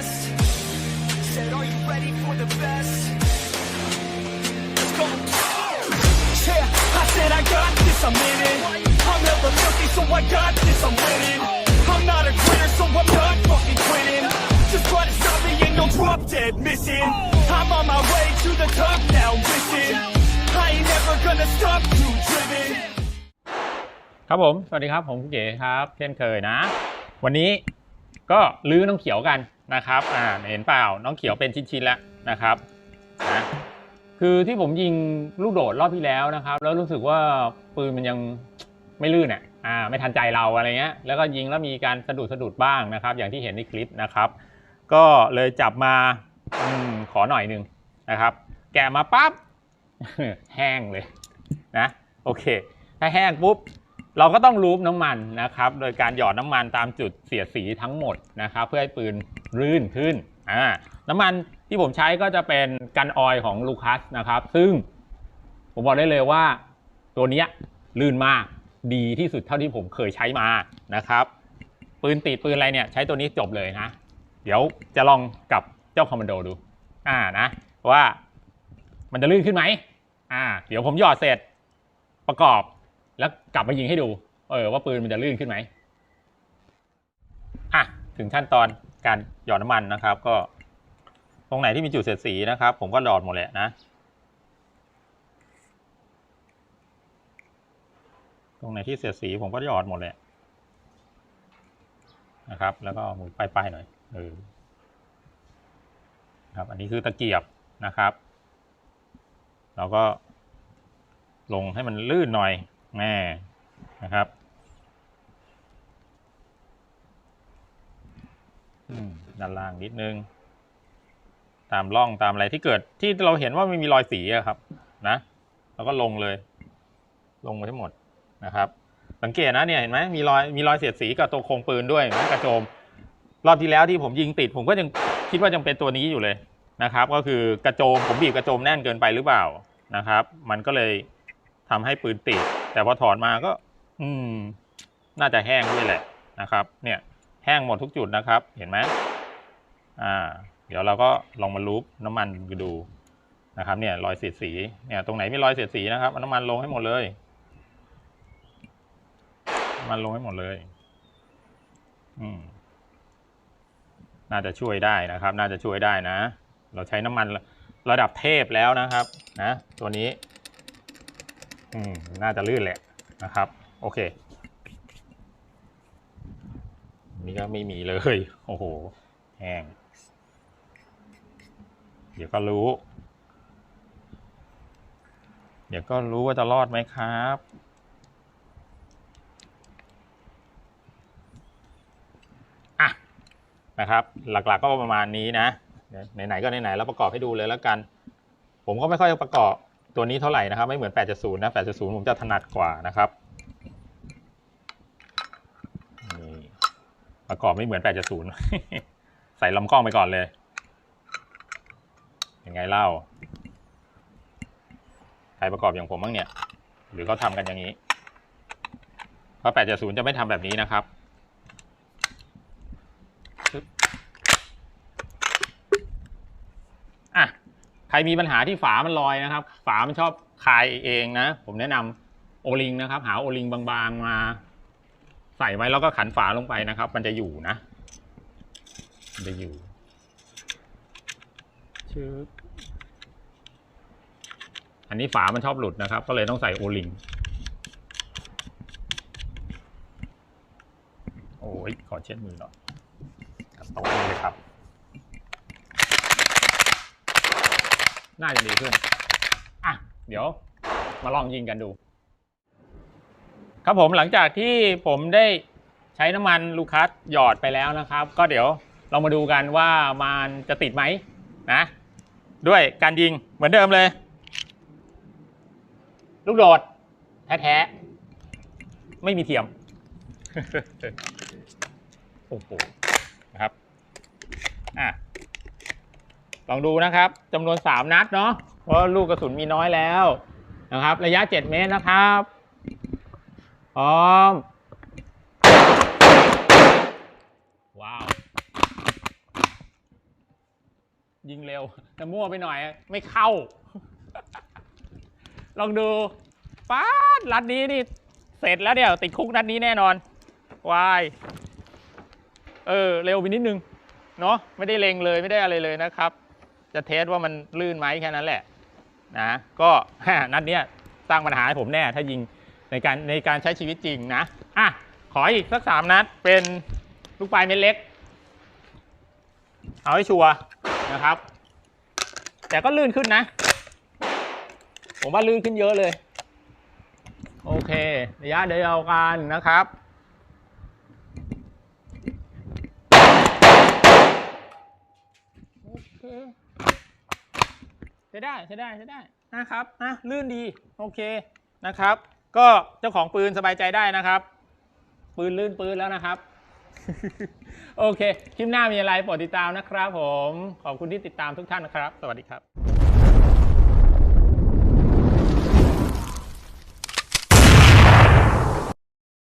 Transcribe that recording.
test. Said, are you ready for the best? Let's go. Yeah, I said I got this, I'm in it. I'm never lucky, so I got this, I'm winning. I'm not a quitter, so I'm not fucking quitting. Just try to stop me and you'll drop dead missing. I'm on my way to the top now, listen. I ain't never gonna stop you driven. ครับผม สวัสดีครับ ผมคุณเก๋ครับ เช่นเคยนะ วันนี้ก็ลื้อน้องเขียวกัน นะครับอ่าเห็นเปล่าน้องเขียวเป็นชิ้นๆแล้วนะครับนะคือที่ผมยิงลูกโดดรอบที่แล้วนะครับ แล้วรู้สึกว่าปืนมันยังไม่ลื่นอะอ่าไม่ทันใจเราอะไรเงี้ยแล้วก็ยิงแล้วมีการสะดุดสะดุดบ้างนะครับ อย่างที่เห็นในคลิปนะครับ ก็เลยจับมาอมขอหน่อยหนึงนะครับ แกะมาปั๊บแห้งเลยนะโอเค ถ้าแห้งปุ๊บเราก็ต้องรูปน้ำมันนะครับ โดยการหยอดน้ำมันตามจุดเสียดสีทั้งหมดนะครับ เพื่อให้ปืน รื่นขึ้นอ่าน้ำมันที่ผมใช้ก็จะเป็นกันออยของลูคัสนะครับ ซึ่งผมบอกได้เลยว่าตัวนี้ลื่นมากดีที่สุดเท่าที่ผมเคยใช้มานะครับ ปืนติดปืนอะไรเนี่ยใช้ตัวนี้จบเลยนะ เดี๋ยวจะลองกับเจ้าคอมมานโดดู อ่านะว่ามันจะลื่นขึ้นไหมอ่า เดี๋ยวผมหยอดเสร็จประกอบแล้วกลับมายิงให้ดู เออว่าปืนมันจะลื่นขึ้นไหม ถึงขั้นตอนการหยอดน้ำมันนะครับ ก็ตรงไหนที่มีจุดเสียดสีนะครับ ผมก็หยอดหมดแหละนะ ตรงไหนที่เสียดสีผมก็หยอดหมดแหละนะครับ แล้วก็หมือป้ายๆหน่อยเออครับ อันนี้คือตะเกียบนะครับ เราก็ลงให้มันลื่นหน่อยแม่นะครับอืม ด้านล่างนิดนึง ตามร่องตามอะไรที่เกิดที่เราเห็นว่าไม่มีรอยสีอะครับ นะเราก็ลงเลย ลงไปทั้งหมดนะครับ สังเกตนะเนี่ยเห็นไหมมีรอยมีรอยเสียดสีกับตัวโครงปืนด้วยนไหมกระโจม รอบที่แล้วที่ผมยิงติด ผมก็ยังคิดว่ายังเป็นตัวนี้อยู่เลยนะครับ ก็คือกระโจมผมบีบกระโจมแน่นเกินไปหรือเปล่านะครับ มันก็เลยทำให้ปืนติด แต่พอถอดมาก็ อืม น่าจะแห้งด้วยแหละนะครับ เนี่ย แห้งหมดทุกจุดนะครับ เห็นไหมอ่า เดี๋ยวเราก็ลองมาลูบน้ำมันดูนะครับ เนี่ยรอยเสียดสี เนี่ยตรงไหนมีรอยเสียดสีนะครับเอาน้ำมันลงให้หมดเลยน้ำมันลงให้หมดเลย อืม น่าจะช่วยได้นะครับ น่าจะช่วยได้นะ เราใช้น้ำมันระดับเทพแล้วนะครับ นะ ตัวนี้ อืม น่าจะลื่นแหละนะครับ โอเค นี่ก็ไม่มีเลย โอ้โห แห้ง เดี๋ยวก็รู้ เดี๋ยวก็รู้ว่าจะรอดไหมครับ อะ นะครับ หลักๆก็ประมาณนี้นะ ไหนๆก็ไหนๆแล้วประกอบให้ดูเลยแล้วกัน ผมก็ไม่ค่อยประกอบตัวนี้เท่าไหร่นะครับ ไม่เหมือน 8.0 นะ 8.0 ผมจะถนัดกว่านะครับนี่ ประกอบไม่เหมือน8.0ใส่ลำกล้องไปก่อนเลย ยังไงเล่า ใครประกอบอย่างผมบ้างเนี่ย หรือเขาทำกันอย่างนี้ เพราะ8.0จะไม่ทำแบบนี้นะครับอะ ใครมีปัญหาที่ฝามันลอยนะครับ ฝามันชอบคายเองนะ ผมแนะนำโอลิงนะครับ หาโอลิงบางๆมา ใส่ไว้แล้วก็ขันฝาลงไปนะครับ มันจะอยู่นะ มันจะอยู่ชึบอันนี้ฝามันชอบหลุดนะครับ ก็เลยต้องใส่โอลิงโอ้ยขอเช็ดมือหน่อยกับโต๊ะนี้เลยครับ น่าจะดีขึ้น อะ เดี๋ยวมาลองยิงกันดู ครับผมหลังจากที่ผมได้ใช้น้ำมันลูคัสหยอดไปแล้วนะครับ ก็เดี๋ยวเรามาดูกันว่ามันจะติดไหมนะ ด้วยการยิงเหมือนเดิมเลย ลูกโดดแท้ๆ ไม่มีเทียม โอ้โหนะครับอะลองดูนะครับจำนวน 3 นัดเนาะเพราะลูกกระสุนมีน้อยแล้วนะครับ ระยะ 7 เมตรนะครับ พร้อม ว้าว ยิงเร็ว แต่มั่วไปหน่อย ไม่เข้า ลองดูฟ้าดรัดนี้นี่ เสร็จแล้วเดี๋ยวติดคุกนัดนี้แน่นอนวายเออ เร็วไปนิดนึง เนาะไม่ได้เลงเลยไม่ได้อะไรเลยนะครับ จะเทสว่ามันลื่นไหมแค่นั้นแหละ นะ ก็นัดเนี้ยสร้างปัญหาให้ผมแน่ ถ้ายิง ในการในการใช้ชีวิตจริงนะอะขออีกสักสามนัดเป็นลูกปลายเม็ดเล็ก เอาให้ชัวร์นะครับ แต่ก็ลื่นขึ้นนะ ผมว่าลื่นขึ้นเยอะเลย โอเคระยะเดียวกันนะครับโอเคใช้ได้ใช้ได้ใช้ได้นะครับนะลื่นดี โอเคนะครับ ก็เจ้าของปืนสบายใจได้นะครับ ปืนลื่นปืนแล้วนะครับ โอเค คลิปหน้ามีอะไรโปรดติดตามนะครับผม ขอบคุณที่ติดตามทุกท่านนะครับ สวัสดีครับ